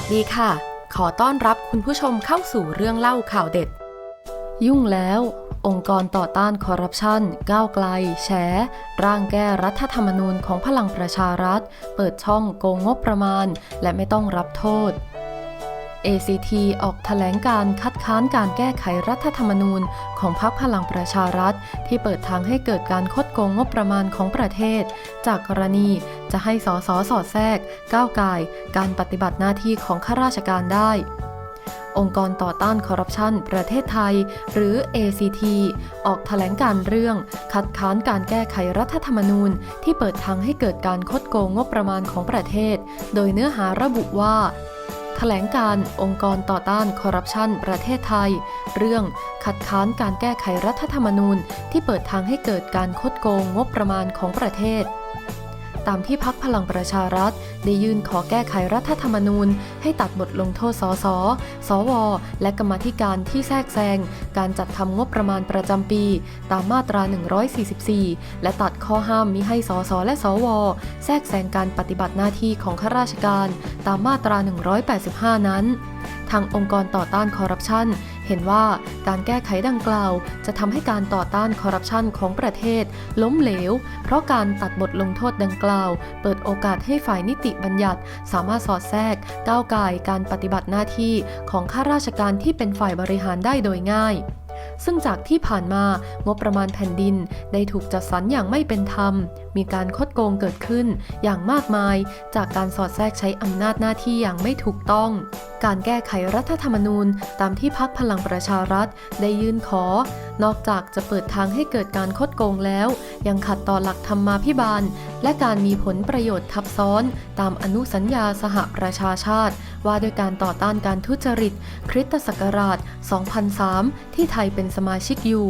วัสดีค่ะ ขอต้อนรับคุณผู้ชมเข้าสู่เรื่องเล่าข่าวเด็ด ยุ่งแล้ว องค์กรต่อต้านคอร์รัปชันก้าวไกล แฉร่างแก้รัฐธรรมนูญของพลังประชารัฐ เปิดช่องโกงงบประมาณ และไม่ต้องรับโทษ ACT ออกแถลงการคัดค้านการแก้ไขรัฐธรรมนูญของพรรคพลังประชารัฐ ที่เปิดทางให้เกิดการคด โกงงบประมาณของประเทศ จากกรณีจะให้สสสอดแทรก ก้าวไก่การปฏิบัติหน้าที่ของข้าราชการได้ องค์กรต่อต้านคอร์รัปชันประเทศไทย หรือ ACT ออกแถลงการเรื่อง คัดค้านการแก้ไขรัฐธรรมนูญ ที่เปิดทางให้เกิดการคดโกงงบประมาณของประเทศ โดยเนื้อหาระบุว่า แถลงการองค์กรต่อต้านคอร์รัปชันประเทศไทย เรื่องขัดค้านการแก้ไขรัฐธรรมนูญ ที่เปิดทางให้เกิดการคดโกงงบประมาณของประเทศ ตามที่พักพลังประชารัฐ ได้ยื่นขอแก้ไขรัฐธรรมนูญ ให้ตัดบทลงโทษสสสว และกรรมธิการที่แทรกแซง การจัดทำงบประมาณประจำปี ตามมาตรา 144 และตัดข้อห้ามมิให้สสและสว แทรกแซงการปฏิบัติหน้าที่ของข้าราชการ ตามมาตรา 185 นั้น ทางองค์กรต่อต้านคอร์รัปชัน เห็นว่าการแก้ไขดังกล่าว จะทำให้การต่อต้านคอร์รัปชันของประเทศ ล้มเหลว เพราะการตัดบทลงโทษดังกล่าว เปิดโอกาสให้ฝ่ายนิติบัญญัติ สามารถสอดแทรก ก้าวไก่ายการปฏิบัติหน้าที่ของข้าราชการที่เป็นฝ่ายบริหารได้โดยง่าย ซึ่งจากที่ผ่านมางบประมาณแผ่นดินได้ถูกจัดสรรอย่างไม่เป็นธรรม มีการคดโกงเกิดขึ้นอย่างมากมาย จากการสอดแทรกใช้อำนาจหน้าที่อย่างไม่ถูกต้อง การแก้ไขรัฐธรรมนูญตามที่พักพลังประชารัฐได้ยื่นขอ นอกจากจะเปิดทางให้เกิดการคดโกงแล้ว ยังขัดต่อหลักธรรมาภิบาล และการมีผลประโยชน์ทับซ้อน ตามอนุสัญญาสหประชาชาติ ว่าด้วยการต่อต้านการทุจริต คริสตศักราช 2003 ที่ไทยเป็นสมาชิกอยู่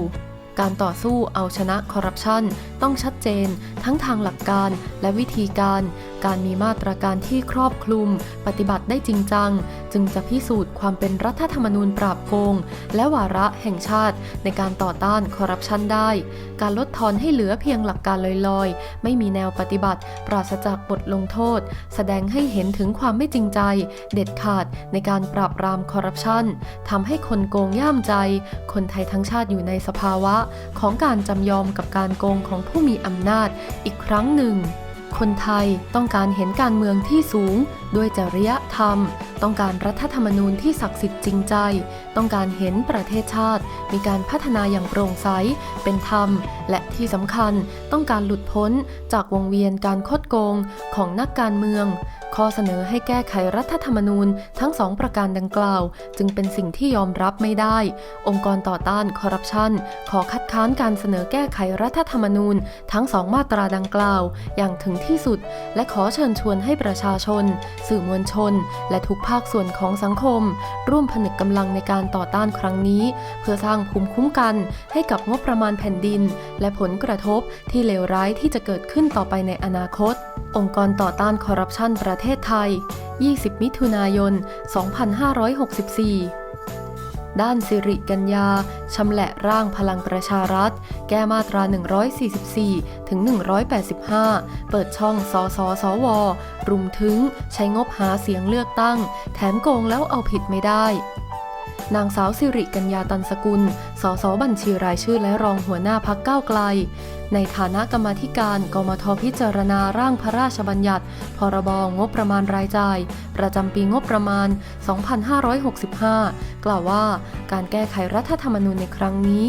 การต่อสู้เอาชนะคอร์รัปชันต้องชัดเจน ทั้งทางหลักการและวิธีการ การมีมาตรการที่ครอบคลุม ปฏิบัติได้จริงจัง จึงจะพิสูจน์ความเป็นรัฐธรรมนูญปราบโกง และวาระแห่งชาติในการต่อต้านคอร์รัปชันได้ การลดทอนให้เหลือเพียงหลักการลอยๆ ไม่มีแนวปฏิบัติ ปราศจากบทลงโทษ แสดงให้เห็นถึงความไม่จริงใจ เด็ดขาดในการปราบปรามคอร์รัปชันทำให้คนโกงย่ามใจ คนไทยทั้งชาติอยู่ในสภาวะของการจำยอมกับการโกงของผู้มีอำนาจอีกครั้งหนึ่ง คนไทยต้องการเห็นการเมืองที่สูง ด้วยจริยธรรม ต้องการรัฐธรรมนูญที่ศักดิ์สิทธิ์จริงใจ ต้องการเห็นประเทศชาติ มีการพัฒนาอย่างโปร่งใส เป็นธรรม และที่สำคัญต้องการหลุดพ้นจากวงเวียนการคดโกงของนักการเมือง ข้อเสนอให้แก้ไขรัฐธรรมนูญทั้งสองประการดังกล่าว จึงเป็นสิ่งที่ยอมรับไม่ได้ องค์กรต่อต้านคอร์รัปชันขอคัดค้านการเสนอแก้ไขรัฐธรรมนูญทั้งสองมาตราดังกล่าว อย่างถึงที่สุด และขอเชิญชวนให้ประชาชน สื่อมวลชน และทุกภาคส่วนของสังคม ร่วมผนึกกำลังในการต่อต้านครั้งนี้ เพื่อสร้างภูมิคุ้มกัน ให้กับงบประมาณแผ่นดิน และผลกระทบที่เลวร้ายที่จะเกิดขึ้นต่อไปในอนาคต องค์กรต่อต้านคอร์รัปชันประเทศไทย 20 มิถุนายน 2564 ด้านสิริกัญญาชำแหละร่างพลังประชารัฐ แก้มาตรา 144 ถึง 185 เปิดช่องสอสอสวรุมถึงใช้งบหาเสียงเลือกตั้ง แถมโกงแล้วเอาผิดไม่ได้นางสาวสิริกัญญาตันสกุล สสบัญชีรายชื่อและรองหัวหน้าพักก้าวไกล ในฐานะกรรมธิการกมทพิจารณาร่างพระราชบัญญัติ พรบงบประมาณรายจ่าย ประจำปีงบประมาณ 2565 กล่าวว่า การแก้ไขรัฐธรรมนูญในครั้งนี้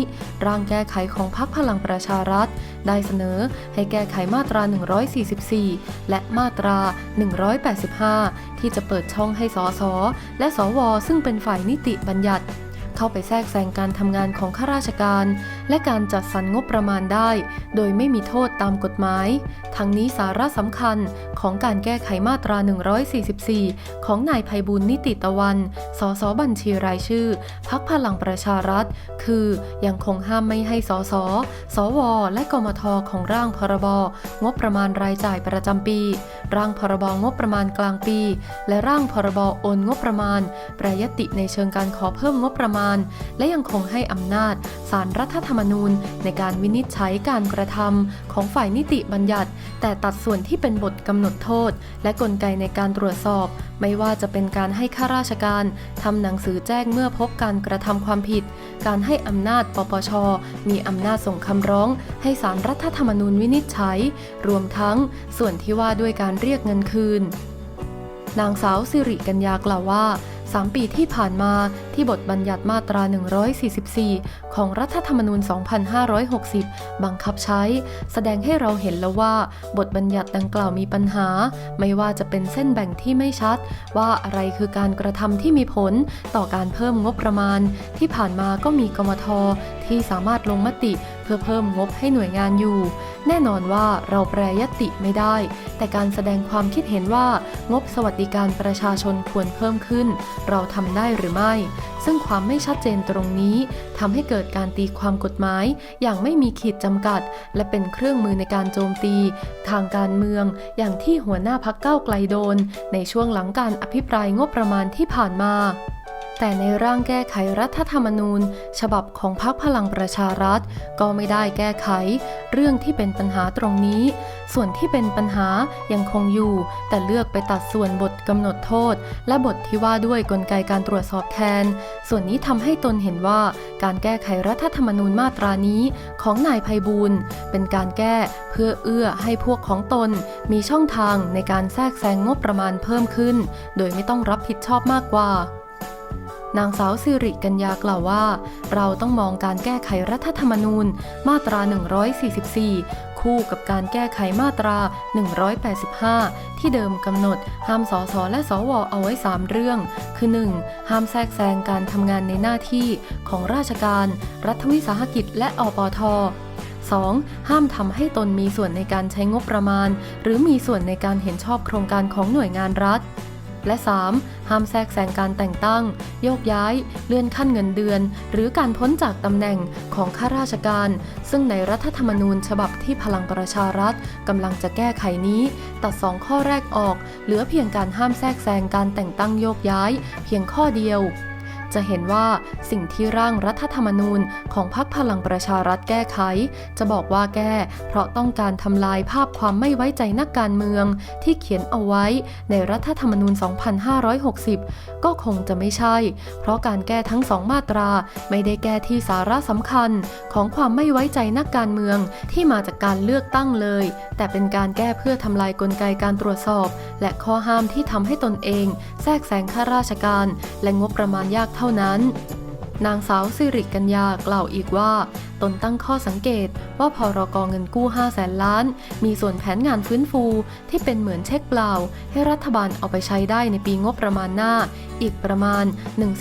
ร่างแก้ไขของพรรคพลังประชารัฐ ได้เสนอให้แก้ไขมาตรา 144 และมาตรา 185 ที่จะเปิดช่องให้สสและสวซึ่งเป็นฝ่ายนิติบัญญัติ เข้าไปแทรกแซงการทำงานของข้าราชการ และการจัดสรรงบประมาณได้ โดยไม่มีโทษตามกฎหมาย ทั้งนี้สาระสำคัญของการแก้ไขมาตรา 144 ของนายภัยบุญนิติตะวัน สสบัญชีรายชื่อ พักพลังประชารัฐ คือยังคงห้ามไม่ให้สส สว และกมทของร่างพรบ งบประมาณรายจ่ายประจำปี ร่างพรบงบประมาณกลางปี และร่างพรบโอนงบประมาณ ประยติในเชิงการขอเพิ่มงบประมาณ และยังคงให้อำนาจสารรัฐธรรมนูญ ในการวินิจฉัยการกระทำของฝ่ายนิติบัญญัติ แต่ตัดส่วนที่เป็นบทกำหนดโทษ และกลไกในการตรวจสอบ ไม่ว่าจะเป็นการให้ข้าราชการทำหนังสือแจ้งเมื่อพบการกระทำความผิด การให้อำนาจปปช มีอำนาจส่งคำร้อง ให้สารรัฐธรรมนูญวินิจฉัย รวมทั้งส่วนที่ว่าด้วยการเรียกเงินคืนนางสาวสิริกัญญากล่าวว่า 3 ปีที่ผ่านมาที่บทบัญญัติมาตรา 144 ของรัฐธรรมนูญ 2560 บังคับใช้ แสดงให้เราเห็นแล้วว่า บทบัญญัติดังกล่าวมีปัญหา ไม่ว่าจะเป็นเส้นแบ่งที่ไม่ชัด ว่าอะไรคือการกระทำที่มีผลต่อการเพิ่มงบประมาณ ที่ผ่านมาก็มีกมทที่สามารถลงมติ พื่อเพิ่มงบให้หน่วยงานอยู่ แน่นอนว่าเราแปรยติไม่ได้ แต่การแสดงความคิดเห็นว่างบสวัสดิการประชาชนควรเพิ่มขึ้น เราทำได้หรือไม่ ซึ่งความไม่ชัดเจนตรงนี้ทำให้เกิดการตีความกฎหมาย อย่างไม่มีขีดจำกัด และเป็นเครื่องมือในการโจมตี ทางการเมือง อย่างที่หัวหน้าพักเก้าไกลโดน ในช่วงหลังการอภิปรายงบประมาณที่ผ่านมา แต่ในร่างแก้ไขรัฐธรรมนูญ ฉบับของพรรคพลังประชารัฐ ก็ไม่ได้แก้ไข เรื่องที่เป็นปัญหาตรงนี้ ส่วนที่เป็นปัญหายังคงอยู่ แต่เลือกไปตัดส่วนบทกำหนดโทษ และบทที่ว่าด้วยกลไกการตรวจสอบแทน ส่วนนี้ทำให้ตนเห็นว่าการแก้ไขรัฐธรรมนูญมาตรานี้ของนายภัยบูลเป็นการแก้เพื่อเอื้อให้พวกของตน มีช่องทางในการแทรกแซงงบประมาณเพิ่มขึ้น โดยไม่ต้องรับผิดชอบมากกว่า นางสาวสิริกัญญากล่าวว่า เราต้องมองการแก้ไขรัฐธรรมนูญ มาตรา 144 คู่กับการแก้ไขมาตรา 185 ที่เดิมกำหนด ห้ามสสและสวเอาไว้ 3 เรื่อง คือ 1. ห้ามแทรกแซงการทำงานในหน้าที่ของราชการ รัฐวิสาหกิจและอปท 2. ห้ามทำให้ตนมีส่วนในการใช้งบประมาณ หรือมีส่วนในการเห็นชอบโครงการของหน่วยงานรัฐ และ 3. ห้ามแทรกแซงการแต่งตั้ง โยกย้าย เลื่อนขั้นเงินเดือน หรือการพ้นจากตำแหน่งของข้าราชการ ซึ่งในรัฐธรรมนูญฉบับที่พลังประชารัฐกำลังจะแก้ไขนี้ ตัดสองข้อแรกออก เหลือเพียงการห้ามแทรกแซงการแต่งตั้งโยกย้าย เพียงข้อเดียว จะเห็นว่าสิ่งที่ร่างรัฐธรรมนูญของพรรคพลังประชารัฐแก้ไข จะบอกว่าแก้ เพราะต้องการทำลายภาพความไม่ไว้ใจนักการเมือง ที่เขียนเอาไว้ในรัฐธรรมนูญ 2560 ก็คงจะไม่ใช่ เพราะการแก้ทั้งสองมาตราไม่ได้แก้ที่สาระสำคัญของความไม่ไว้ใจนักการเมืองที่มาจากการเลือกตั้งเลย แต่เป็นการแก้เพื่อทำลายกลไกการตรวจสอบ และข้อห้ามที่ทำให้ตนเอง แทรกแซงข้าราชการ และงบประมาณยากเท่านั้น นางสาวสิริกัญญากล่าวอีกว่า ตนตั้งข้อสังเกตว่าพรกองเงินกู้5แสนล้าน มีส่วนแผนงานฟื้นฟูที่เป็นเหมือนเช็คเปล่า ให้รัฐบาลเอาไปใช้ได้ในปีงบประมาณหน้า อีกประมาณ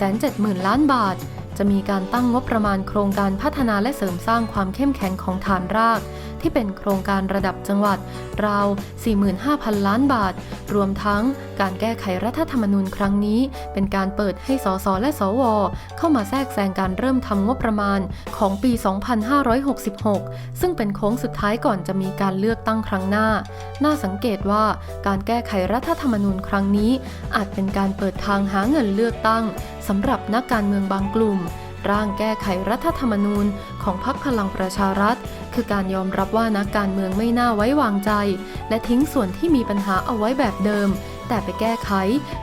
170,000 ล้านบาทจะมีการตั้งงบประมาณโครงการพัฒนาและเสริมสร้างความเข้มแข็งของฐานราก ที่เป็นโครงการระดับจังหวัด ราว 45,000 ล้านบาท รวมทั้งการแก้ไขรัฐธรรมนูญครั้งนี้ เป็นการเปิดให้สสและสว เข้ามาแทรกแซงการเริ่มทำงบประมาณของปี 2566 ซึ่งเป็นโค้งสุดท้ายก่อนจะมีการเลือกตั้งครั้งหน้า น่าสังเกตว่าการแก้ไขรัฐธรรมนูญครั้งนี้ อาจเป็นการเปิดทางหาเงินเลือกตั้งสำหรับนักการเมืองบางกลุ่ม ร่างแก้ไขรัฐธรรมนูญของพรรคพลังประชารัฐ คือการยอมรับว่านักการเมืองไม่น่าไว้วางใจ และทิ้งส่วนที่มีปัญหาเอาไว้แบบเดิม แต่ไปแก้ไข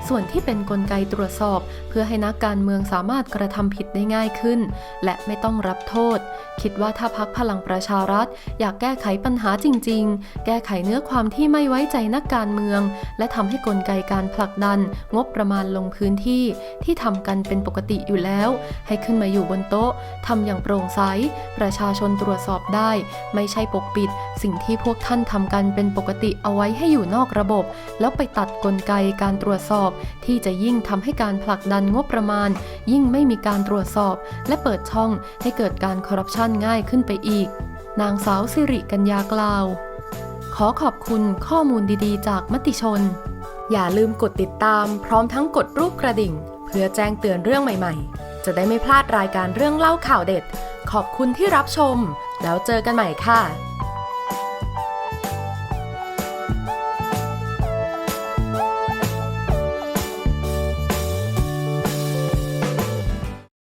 ส่วนที่เป็นนกลไกตรวจสอบ เพื่อให้นักการเมืองสามารถกระทำผิดได้ง่ายขึ้น และไม่ต้องรับโทษ คิดว่าถ้าพักพลังประชารัฐ อยากแก้ไขปัญหาจริง ๆ แก้ไขเนื้อความที่ไม่ไว้ใจนักการเมือง และทำให้กลไกการผลักดัน งบประมาณลงพื้นที่ที่ทำกันเป็นปกติอยู่แล้ว ให้ขึ้นมาอยู่บนโต๊ะทำอย่างโปร่งใสประชาชนตรวจสอบได้ ไม่ใช่ปกปิด สิ่งที่พวกท่านทำกันเป็นปกติเอาไว้ให้อยู่นอกระบบ แล้วไปตัดกลลไกการตรวจสอบ ที่จะยิ่งทำให้การผลักดันงบประมาณ ยิ่งไม่มีการตรวจสอบ และเปิดช่องให้เกิดการคอร์รัปชันง่ายขึ้นไปอีก นางสาวสิริกัญญากล่าว ขอขอบคุณข้อมูลดีๆ จากมติชน อย่าลืมกดติดตาม พร้อมทั้งกดรูปกระดิ่ง เพื่อแจ้งเตือนเรื่องใหม่ๆ จะได้ไม่พลาดรายการเรื่องเล่าข่าวเด็ด ขอบคุณที่รับชม แล้วเจอกันใหม่ค่ะ